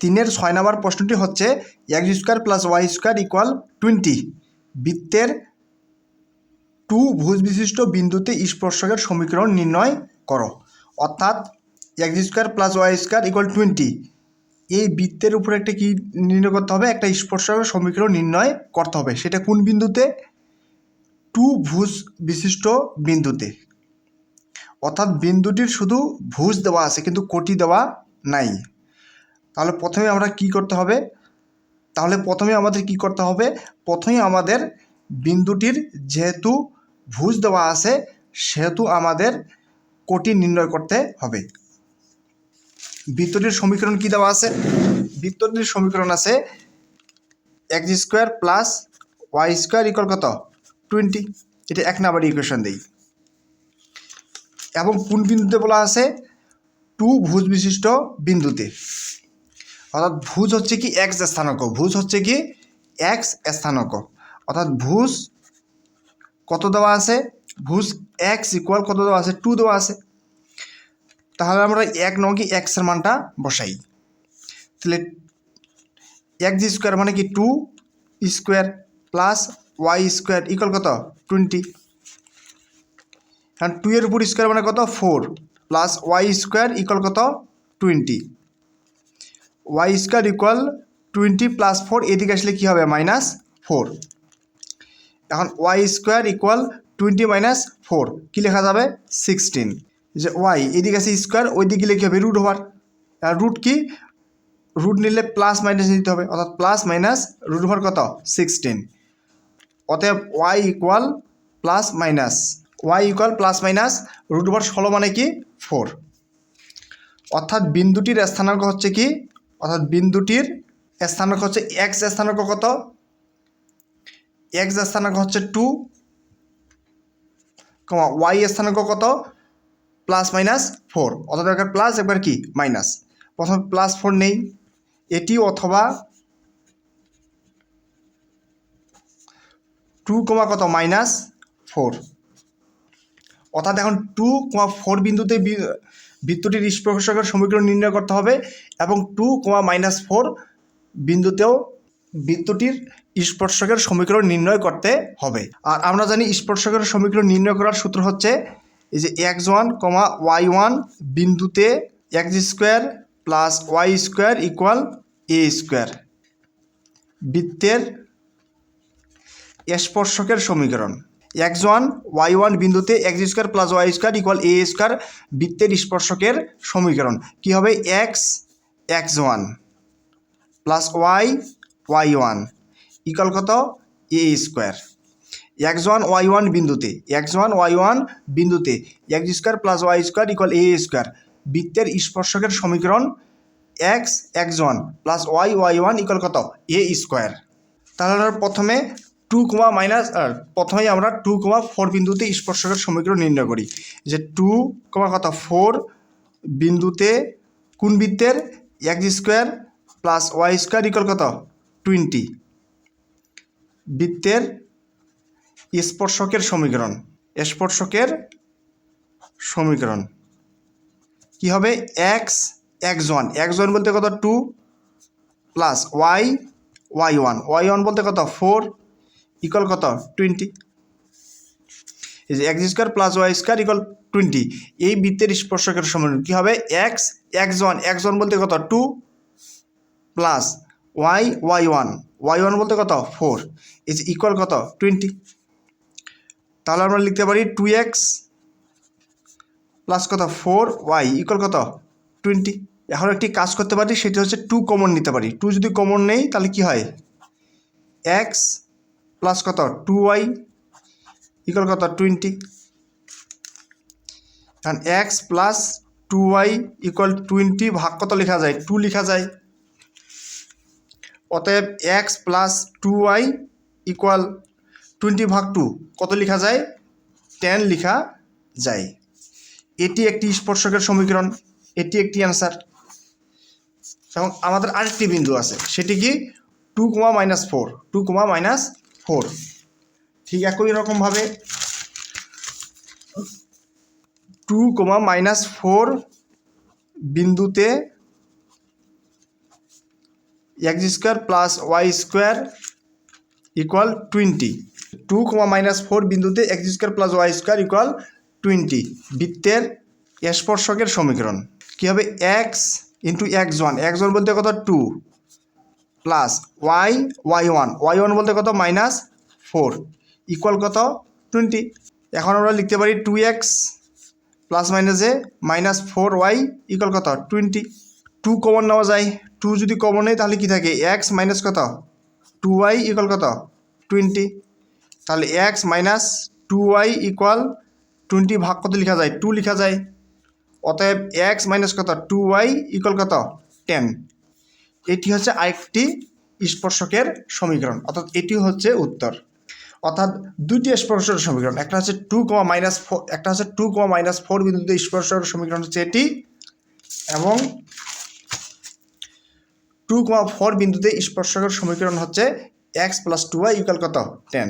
তিনের ছয় নম্বর প্রশ্নটি হচ্ছে x square plus y square equal twenty বৃত্তের টু ভুজ বিশিষ্ট বিন্দুতে স্পর্শকের সমীকরণ নির্ণয় করো। অর্থাৎ x square plus y square equal twenty এই বৃত্তের উপরে একটা কি নির্ণয় করতে হবে? একটা স্পর্শকের সমীকরণ নির্ণয় করতে হবে। সেটা কোন বিন্দুতে? টু ভুজ বিশিষ্ট বিন্দুতে। অর্থাৎ বিন্দুটির শুধু ভুজ দেওয়া আছে, কিন্তু কোটি দেওয়া নাই। তাহলে প্রথমে আমরা কি করতে হবে? তাহলে প্রথমে আমাদের কি করতে হবে? প্রথমে আমাদের বিন্দুটির যেহেতু ভুজ দেওয়া আছে, সেহেতু আমাদের কোটি নির্ণয় করতে হবে। বৃত্তটির সমীকরণ কি দেওয়া আছে? বৃত্তটির সমীকরণ আছে x square plus y square equal কত? টোয়েন্টি এটা এক নাম্বার ইকুয়েশন দেই। এবং কোন বিন্দুতে বলা আছে? টু ভুজ বিশিষ্ট বিন্দুতে। অর্থাৎ ভুজ হচ্ছে কি এক্স স্থানাঙ্ক ভুজ হচ্ছে কি এক্স স্থানাঙ্ক অর্থাৎ ভুজ কত দেওয়া আছে? ভুজ এক্স ইকুয়াল কত দেওয়া আছে? টু দেওয়া আছে। তাহলে আমরা এক নঙ্কি এক্সের মানটা বসাই। তাহলে এক্স স্কোয়ার মানে কি two square plus y square equal কত? টোয়েন্টি কারণ টু এর উপর স্কোয়ার মানে কত? Four plus y square equal কত? Twenty y square equal twenty plus four এদিকে আসলে কী হবে? মাইনাস ফোর এখন y square equal twenty minus four কী লেখা যাবে? সিক্সটিন যে ওয়াই এদিকে আছে স্কোয়ার ওই দিকে লিখে হবে? রুট ওভার আর রুট কি? রুট নিলে প্লাস মাইনাস নিতে হবে, অর্থাৎ প্লাস মাইনাস রুট ওভার কত? সিক্সটিন অতএব y equal plus minus y equal plus minus root over ষোলো মানে কি? ফোর অর্থাৎ বিন্দুটির স্থানাঙ্ক হচ্ছে কি? অর্থাৎ বিন্দুটির স্থানাঙ্ক হচ্ছে এক্স স্থানাঙ্ক কত? এক্স স্থানাঙ্ক হচ্ছে টু কমা ওয়াই স্থানাঙ্ক কত? প্লাস মাইনাস ফোর অর্থাৎ একবার প্লাস একবার কি? মাইনাস প্রথমে প্লাস ফোর নেই। এটি অথবা টু কমা কত? মাইনাস ফোর অর্থাৎ এখন টু কমা ফোর বিন্দুতে বৃত্তটির স্পর্শকের সমীকরণ নির্ণয় করতে হবে এবং টু কমা মাইনাস ফোর বিন্দুতেও বৃত্তটির স্পর্শকের সমীকরণ নির্ণয় করতে হবে। আর আমরা জানি স্পর্শকের সমীকরণ নির্ণয় করার সূত্র হচ্ছে এই যে x one comma y one বিন্দুতে x square plus y square equal a square বৃত্তের স্পর্শকের সমীকরণ। এক্স ওয়ান ওয়াই ওয়ান বিন্দুতে x square plus y square equal a square বৃত্তের স্পর্শকের সমীকরণ। কী হবে? X x one plus y y one equal কত? A square. X one y one বিন্দুতে, এক্স ওয়ান ওয়াই ওয়ান বিন্দুতে x square plus y square equal a square বৃত্তের স্পর্শকের সমীকরণ x x one plus y y one equal কত? A square. তাহলে প্রথমে two comma minus প্রথমেই আমরা টু কমা ফোর বিন্দুতে স্পর্শকের সমীকরণ নির্ণয় করি। যে টু কমা কত? ফোর বিন্দুতে কোন বৃত্তের? X square plus y square equal কত? টোয়েন্টি বৃত্তের স্পর্শকের সমীকরণ। স্পর্শকের সমীকরণ। কি হবে? X x one x one বলতে কত? Two plus y y one y one বলতে কত? ফোর ইকুয়াল কত? টোয়েন্টি এই যে x square plus y square equal twenty এই বৃত্তের স্পর্শকের সমীকরণ কী হবে? এক্স এক্স ওয়ান এক্স বলতে কত? Two plus y y one y one বলতে কত? ফোর ইজ ইকুয়াল কত? টোয়েন্টি তাহলে আমরা লিখতে পারি টু এক্স প্লাস কত? ফোর ওয়াই ইকুয়াল কত? টোয়েন্টি এখন একটি কাজ করতে পারি, সেটা হচ্ছে টু কমন নিতে পারি। টু যদি কমন নেই, তাহলে কি হয়? এক্স প্লাস কত? টু ওয়াই ইকুয়াল কত? টোয়েন্টি কারণ x plus two y equal twenty ভাগ কত লেখা যায়? টু লেখা যায়। অতএব x plus two y equal twenty ভাগ টু কত লেখা যায়? টেন লেখা যায়। এটি একটি স্পর্শকের সমীকরণ। এটি একটি অ্যান্সার এবং আমাদের আরেকটি বিন্দু আছে। সেটি কি? Two comma minus four two comma minus four ঠিক একই রকমভাবে টু কমা মাইনাস ফোর বিন্দুতে x square plus y square equal twenty two comma minus four বিন্দুতে x square plus y square equal twenty বৃত্তের স্পর্শকের সমীকরণ। কী হবে? X into x one x one বলতে কত? Two plus y y one. Y one বলতে কত? Minus four. ইকুয়াল কত? টোয়েন্টি। এখন আমরা লিখতে পারি টু এক্স প্লাস মাইনাসে মাইনাস ফোর ওয়াই ইকুয়াল কত? টোয়েন্টি। টু কমন নেওয়া যায়। টু যদি কমন নেই, তাহলে কি থাকে? এক্স মাইনাস কত? টু ওয়াই ইকুয়াল কত? টোয়েন্টি। তাহলে x minus two y equal twenty ভাগ কত লেখা যায়? টু লেখা যায়। অতএব এক্স মাইনাস কত? টু ওয়াই ইকুয়াল কত? টেন। এটি হচ্ছে আরেকটি স্পর্শকের সমীকরণ, অর্থাৎ এটি হচ্ছে উত্তর। অর্থাৎ দুইটি স্পর্শকের সমীকরণ, একটা হচ্ছে টু কমা মাইনাস ফোর একটা হচ্ছে টু কমা মাইনাস ফোর বিন্দুতে স্পর্শকের সমীকরণ হচ্ছে এটি এবং টু কমা ফোর বিন্দুতে স্পর্শকের সমীকরণ হচ্ছে x plus two y equal কত? টেন